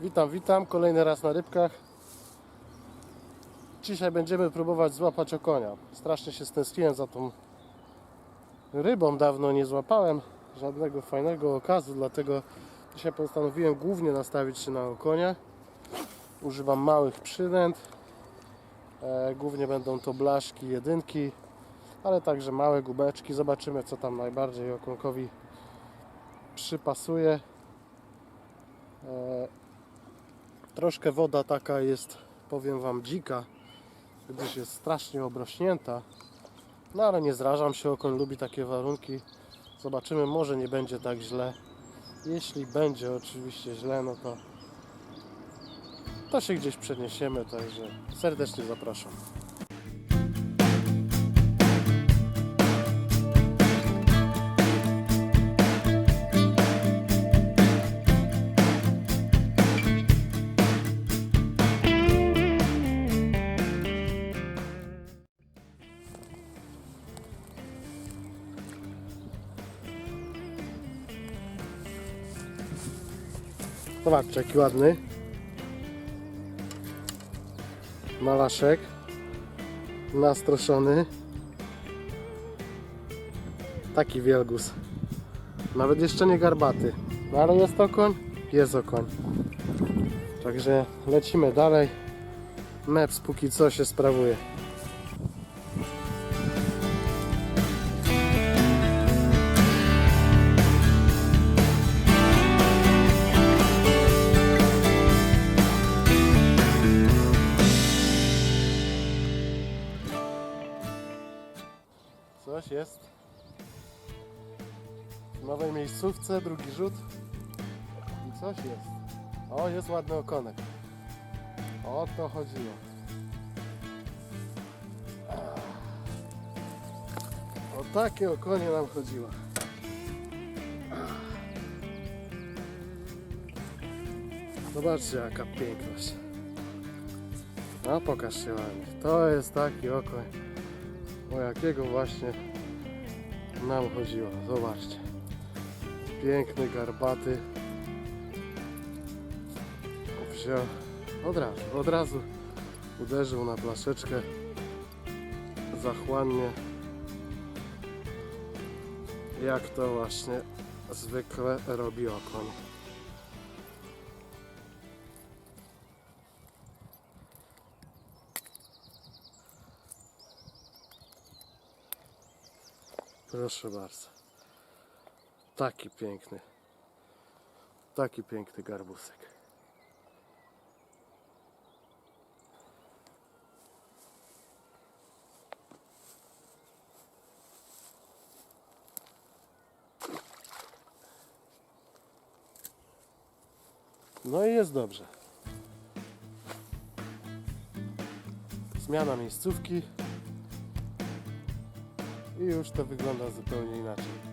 Witam, witam. Kolejny raz na rybkach. Dzisiaj będziemy próbować złapać okonia. Strasznie się stęskniłem za tą rybą. Dawno nie złapałem żadnego fajnego okazu, dlatego dzisiaj postanowiłem głównie nastawić się na okonia. Używam małych przynęt. E, głównie będą to blaszki, jedynki, ale także małe gubeczki. Zobaczymy, co tam najbardziej okonkowi przypasuje. Troszkę woda taka jest, powiem Wam, dzika, gdyż jest strasznie obrośnięta. No ale nie zrażam się, okoń lubi takie warunki. Zobaczymy, może nie będzie tak źle. Jeśli będzie oczywiście źle, no to to się gdzieś przeniesiemy, także serdecznie zapraszam. Zobaczcie, jaki ładny. Malaszek. Nastroszony. Taki wielgus. Nawet jeszcze nie garbaty. No ale jest okoń? Jest okoń. Także lecimy dalej. Meps póki co się sprawuje. Jest. W nowej miejscówce, drugi rzut. I coś jest. O, jest ładny okonek. O to chodziło. O takie okonie nam chodziło. Zobaczcie jaka piękność. No pokaż się ładnie. To jest taki okoń. O jakiego właśnie nam chodziło. Zobaczcie. Piękny, garbaty. Wziął od razu, od razu uderzył na blaszeczkę zachłannie. Jak to właśnie zwykle robi okoń. Proszę bardzo. Taki piękny. Taki piękny garbusek. No i jest dobrze. Zmiana miejscówki. I już to wygląda zupełnie inaczej.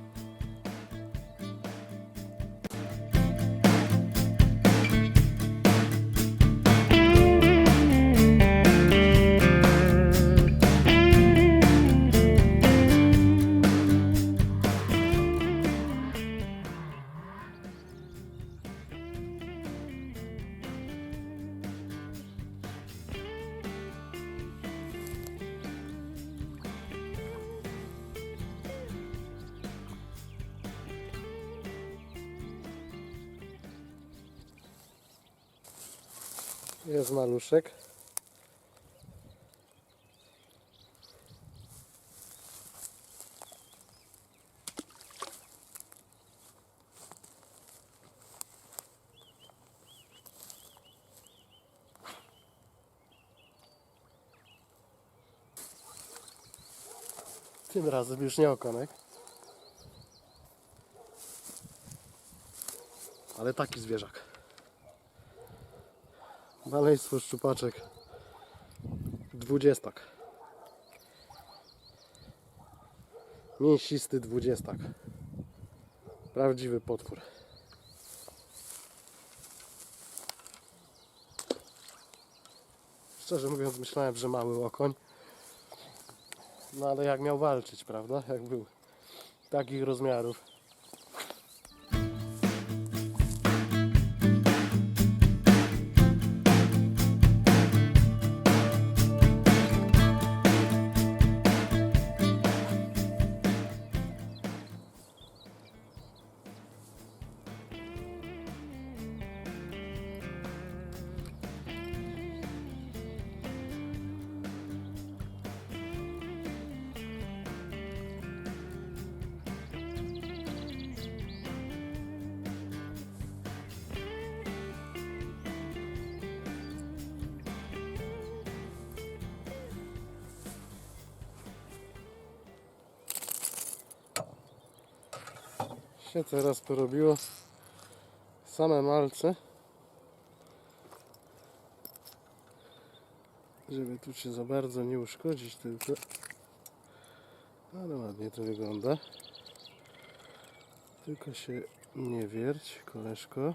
Jest maluszek. Tym razem już nie okonek. Ale taki zwierzak. Maleństwo szczupaczek. Dwudziestak. Mięsisty dwudziestak. Prawdziwy potwór. Szczerze mówiąc myślałem, że mały okoń. No ale jak miał walczyć, prawda? Jak był takich rozmiarów. Się teraz porobiło same malce. Żeby tu się za bardzo nie uszkodzić tylko. Ale ładnie to wygląda. Tylko się nie wierć, koleżko.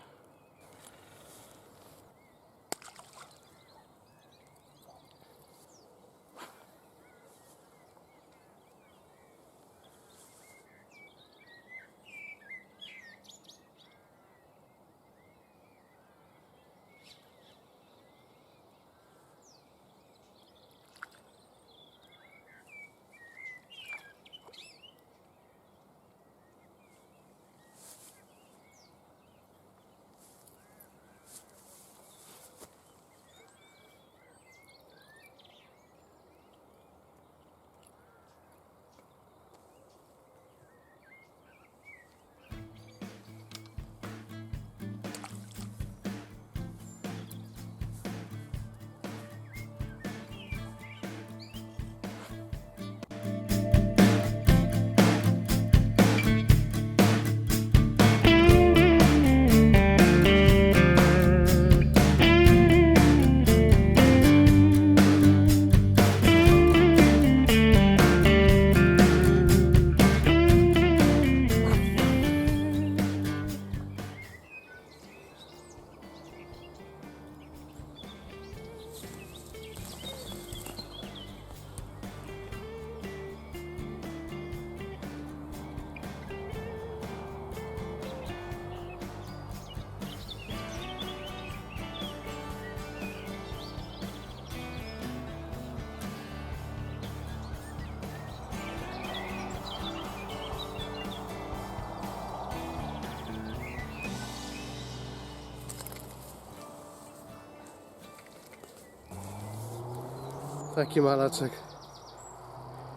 Taki malaczek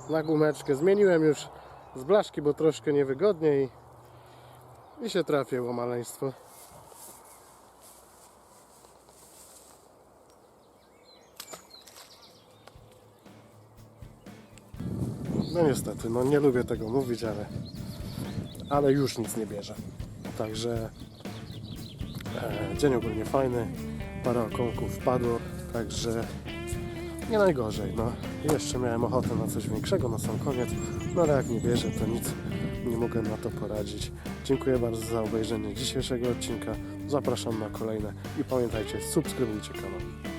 na gumeczkę. Zmieniłem już z blaszki, bo troszkę niewygodniej i się trafiło maleństwo. No niestety, no nie lubię tego mówić, ale, ale już nic nie bierze. Także e, dzień ogólnie fajny, parę okołków wpadło, także nie najgorzej, no. Jeszcze miałem ochotę na coś większego na sam koniec, no ale jak nie bierze, to nic nie mogę na to poradzić. Dziękuję bardzo za obejrzenie dzisiejszego odcinka. Zapraszam na kolejne i pamiętajcie, subskrybujcie kanał.